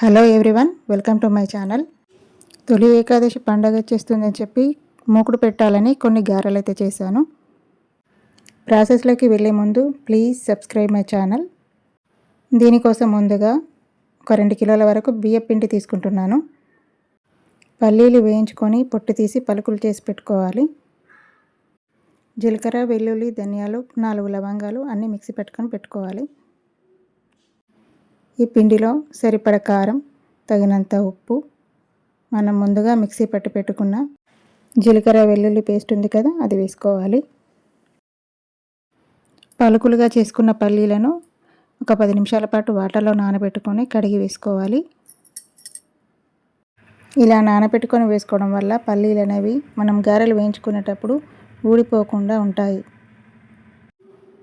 Hello everyone welcome to my channel. తొలి ఏకాదశి పండగ వచ్చేస్తుందని చెప్పి మూకుడు పెట్టాలని కొన్ని గారెలు అయితే చేశాను. ప్రాసెస్లోకి వెళ్ళే ముందు ప్లీజ్ సబ్స్క్రైబ్ మై ఛానల్. దీనికోసం ముందుగా ఒక రెండు కిలోల వరకు బియ్య పిండి తీసుకుంటున్నాను. పల్లీలు వేయించుకొని పొట్టు తీసి పలుకులు చేసి పెట్టుకోవాలి. జీలకర్ర వెల్లుల్లి ధనియాలు నాలుగు లవంగాలు అన్నీ మిక్సీ పెట్టుకొని పెట్టుకోవాలి. ఈ పిండిలో సరిపడ కారం తగినంత ఉప్పు మనం ముందుగా మిక్సీ పట్టి పెట్టుకున్న జీలకర్ర వెల్లుల్లి పేస్ట్ ఉంది కదా అది వేసుకోవాలి. పలుకులుగా చేసుకున్న పల్లీలను ఒక పది నిమిషాల పాటు వాటర్లో నానబెట్టుకొని కడిగి వేసుకోవాలి. ఇలా నానబెట్టుకొని వేసుకోవడం వల్ల పల్లీలు అనేవి మనం గారెలు వేయించుకునేటప్పుడు ఊడిపోకుండా ఉంటాయి.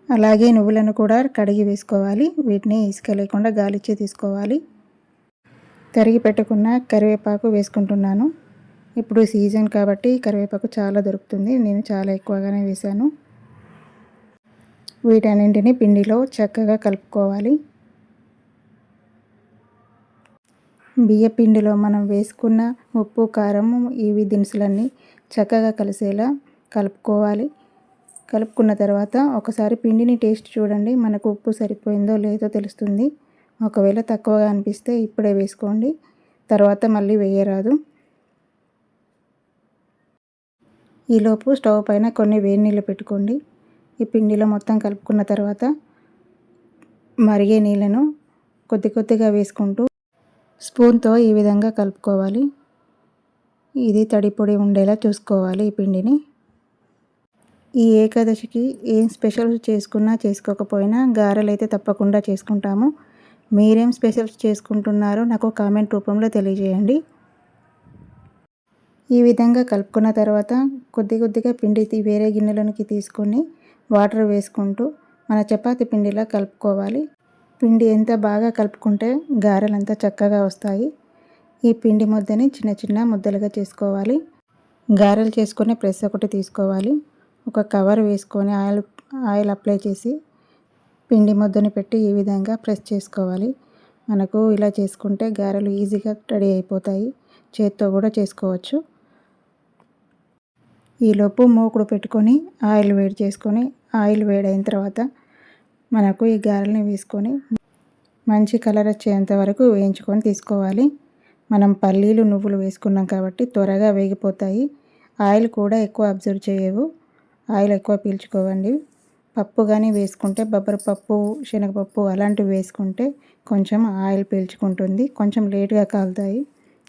అలాగే నువ్వులను కూడా కడిగి వేసుకోవాలి. వీటిని ఇసుక లేకుండా గాలిచ్చి తీసుకోవాలి. తరిగి పెట్టుకున్న కరివేపాకు వేసుకుంటున్నాను. ఇప్పుడు సీజన్ కాబట్టి కరివేపాకు చాలా దొరుకుతుంది. నేను చాలా ఎక్కువగానే వేశాను. వీటన్నింటిని పిండిలో చక్కగా కలుపుకోవాలి. బియ్య పిండిలో మనం వేసుకున్న ఉప్పు కారం ఇవి దినుసులన్నీ చక్కగా కలిసేలా కలుపుకోవాలి. కలుపుకున్న తర్వాత ఒకసారి పిండిని టేస్ట్ చూడండి. మనకు ఉప్పు సరిపోయిందో లేదో తెలుస్తుంది. ఒకవేళ తక్కువగా అనిపిస్తే ఇప్పుడే వేసుకోండి. తర్వాత మళ్ళీ వేయరాదు. ఈలోపు స్టవ్ పైన కొన్ని వేడి నీళ్ళు పెట్టుకోండి. ఈ పిండిలో మొత్తం కలుపుకున్న తర్వాత మరిగే నీళ్ళను కొద్ది కొద్దిగా వేసుకుంటూ స్పూన్తో ఈ విధంగా కలుపుకోవాలి. ఇది తడి పొడి ఉండేలా చూసుకోవాలి ఈ పిండిని. ఈ ఏకాదశికి ఏం స్పెషల్స్ చేసుకున్నా చేసుకోకపోయినా గారెలు అయితే తప్పకుండా చేసుకుంటాము. మీరేం స్పెషల్స్ చేసుకుంటున్నారో నాకు కామెంట్ రూపంలో తెలియజేయండి. ఈ విధంగా కలుపుకున్న తర్వాత కొద్ది కొద్దిగా పిండి వేరే గిన్నెలోనికి తీసుకొని వాటర్ వేసుకుంటూ మన చపాతి పిండిలా కలుపుకోవాలి. పిండి ఎంత బాగా కలుపుకుంటే గారెలు చక్కగా వస్తాయి. ఈ పిండి ముద్దని చిన్న చిన్న ముద్దలుగా చేసుకోవాలి. గారెలు చేసుకునే ప్రెస్ ఒకటి తీసుకోవాలి. ఒక కవర్ వేసుకొని ఆయిల్ ఆయిల్ అప్లై చేసి పిండి ముద్దని పెట్టి ఈ విధంగా ప్రెస్ చేసుకోవాలి. మనకు ఇలా చేసుకుంటే గారెలు ఈజీగా రెడీ అయిపోతాయి. చేత్తో కూడా చేసుకోవచ్చు. ఈలోపు మూకుడు పెట్టుకొని ఆయిల్ వేడి చేసుకొని ఆయిల్ వేడైన తర్వాత మనకు ఈ గారెల్ని వేసుకొని మంచి కలర్ వచ్చేంత వరకు వేయించుకొని తీసుకోవాలి. మనం పల్లీలు నువ్వులు వేసుకున్నాం కాబట్టి త్వరగా వేగిపోతాయి. ఆయిల్ కూడా ఎక్కువ అబ్జర్వ్ చేయవు. ఆయిల్ ఎక్కువ పీల్చుకోవండి. పప్పు కానీ వేసుకుంటే బొబ్బరి పప్పు శనగపప్పు అలాంటివి వేసుకుంటే కొంచెం ఆయిల్ పీల్చుకుంటుంది. కొంచెం లేట్గా కాలుతాయి.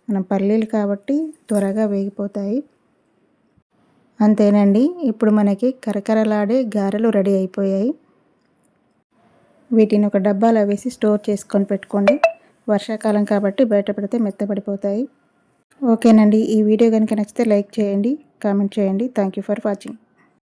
మనం పల్లీలు కాబట్టి త్వరగా వేగిపోతాయి. అంతేనండి. ఇప్పుడు మనకి కరకరలాడే గారెలు రెడీ అయిపోయాయి. వీటిని ఒక డబ్బాలో వేసి స్టోర్ చేసుకొని పెట్టుకోండి. వర్షాకాలం కాబట్టి బయట పెడితే మెత్తపడిపోతాయి ఓకేనండి. ఈ వీడియో కనుక నచ్చితే లైక్ చేయండి కామెంట్ చేయండి. Thank you for watching.